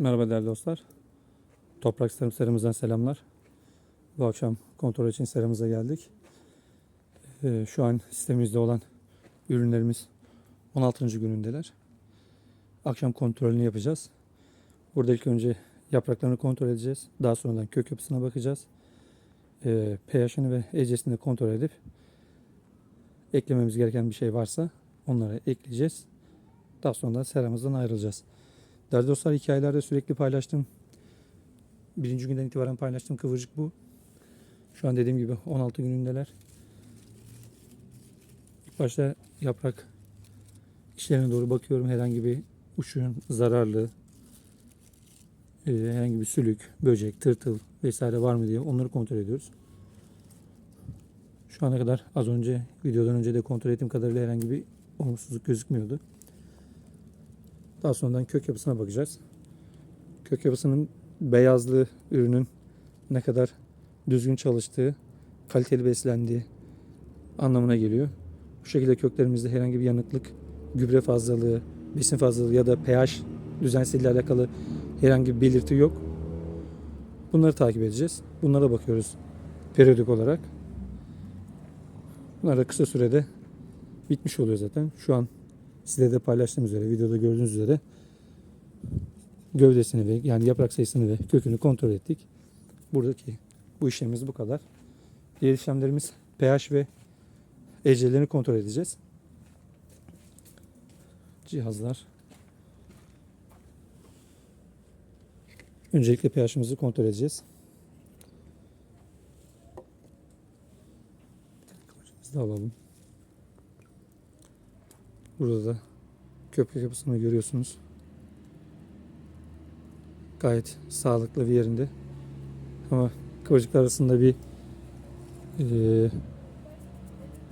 Merhaba değerli dostlar. Toprak Tarım serimizden selamlar. Bu akşam kontrol için serimize geldik. Ee, şu an sistemimizde olan ürünlerimiz 16. günündeler. Akşam kontrolünü yapacağız. Burada ilk önce yapraklarını kontrol edeceğiz. Daha sonradan kök yapısına bakacağız. Ee, pH'ini ve EC'sini de kontrol edip eklememiz gereken bir şey varsa onları ekleyeceğiz. Daha sonra da seramızdan ayrılacağız. Değerli dostlar hikayelerde sürekli paylaştığım birinci günden itibaren paylaştığım kıvırcık bu. Şu an dediğim gibi 16 günündeler. İlk başta yaprak işlerine doğru bakıyorum. Herhangi bir uçun zararlı, e, herhangi bir sülük, böcek, tırtıl vesaire var mı diye onları kontrol ediyoruz. Şu ana kadar az önce videodan önce de kontrol ettiğim kadarıyla herhangi bir olumsuzluk gözükmüyordu. Daha sonradan kök yapısına bakacağız. Kök yapısının beyazlığı ürünün ne kadar düzgün çalıştığı, kaliteli beslendiği anlamına geliyor. Bu şekilde köklerimizde herhangi bir yanıklık, gübre fazlalığı, besin fazlalığı ya da pH düzensizliği ile alakalı herhangi bir belirti yok. Bunları takip edeceğiz. Bunlara bakıyoruz periyodik olarak. Bunlar da kısa sürede bitmiş oluyor zaten. Şu an size de paylaştığım üzere, videoda gördüğünüz üzere gövdesini ve yani yaprak sayısını ve kökünü kontrol ettik. Buradaki bu işlemimiz bu kadar. Diğer işlemlerimiz pH ve EC'lerini kontrol edeceğiz. Cihazlar. Öncelikle pH'imizi kontrol edeceğiz. Kıvırcığımızı da alalım. Burada da köprü yapısını görüyorsunuz. Gayet sağlıklı bir yerinde. Ama kıvırcıklar arasında bir e,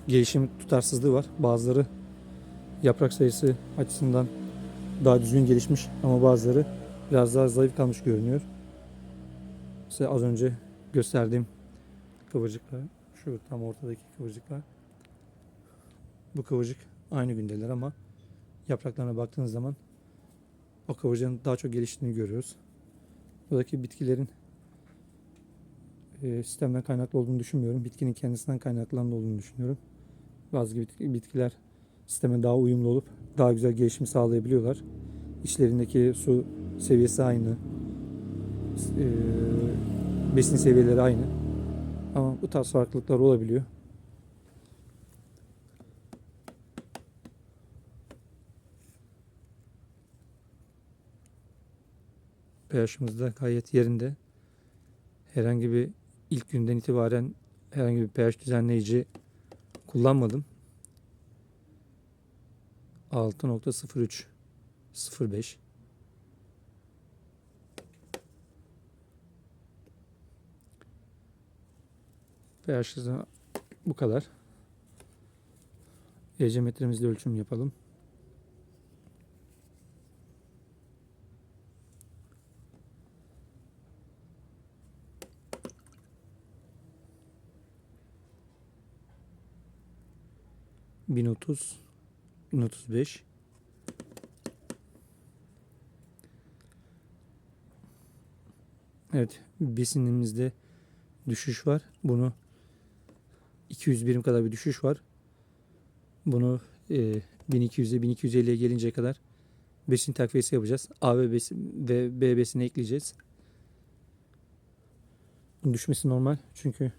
gelişim tutarsızlığı var. Bazıları yaprak sayısı açısından daha düzgün gelişmiş ama bazıları biraz daha zayıf kalmış görünüyor. Size az önce gösterdiğim kıvırcıklar, şu tam ortadaki kıvırcıklar. Bu kıvırcık aynı gündeler ama yapraklarına baktığınız zaman o kıvırcığın daha çok geliştiğini görüyoruz. Buradaki bitkilerin e, sistemden kaynaklı olduğunu düşünmüyorum. Bitkinin kendisinden kaynaklanan olduğunu düşünüyorum. Bazı bitki- bitkiler sisteme daha uyumlu olup daha güzel gelişim sağlayabiliyorlar. İçlerindeki su seviyesi aynı. E, besin seviyeleri aynı. Ama bu tarz farklılıklar olabiliyor. pH'imiz de gayet yerinde. Herhangi bir ilk günden itibaren herhangi bir pH düzenleyici kullanmadım. 6.03 05 pH bu kadar. EC metremizde ölçüm yapalım. Bin otuz, bin otuz beş. Evet, besinimizde düşüş var. Bunu 200 birim kadar bir düşüş var. Bunu e, 1200'e 1250'ye gelinceye kadar besin takviyesi yapacağız. A ve, besin, ve B besini ekleyeceğiz. Düşmesi normal çünkü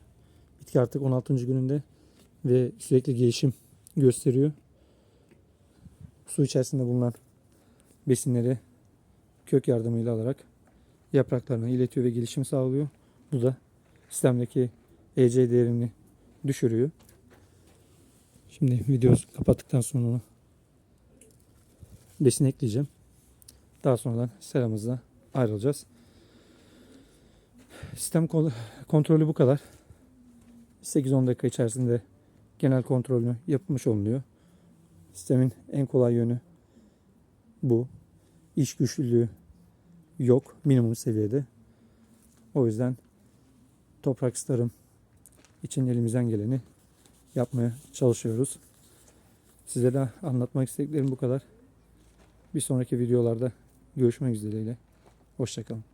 bitki artık 16. gününde ve sürekli gelişim gösteriyor. Su içerisinde bulunan besinleri kök yardımıyla alarak yapraklarına iletiyor ve gelişim sağlıyor. Bu da sistemdeki EC değerini düşürüyor. Şimdi videoyu kapattıktan sonra besin ekleyeceğim. Daha sonradan seramızla ayrılacağız. Sistem kontrolü bu kadar. 8-10 dakika içerisinde genel kontrolünü yapmış olunuyor. Sistemin en kolay yönü bu. İş güçlülüğü yok minimum seviyede. O yüzden toprak starım için elimizden geleni yapmaya çalışıyoruz. Size de anlatmak istediklerim bu kadar. Bir sonraki videolarda görüşmek dileğiyle. Hoşçakalın.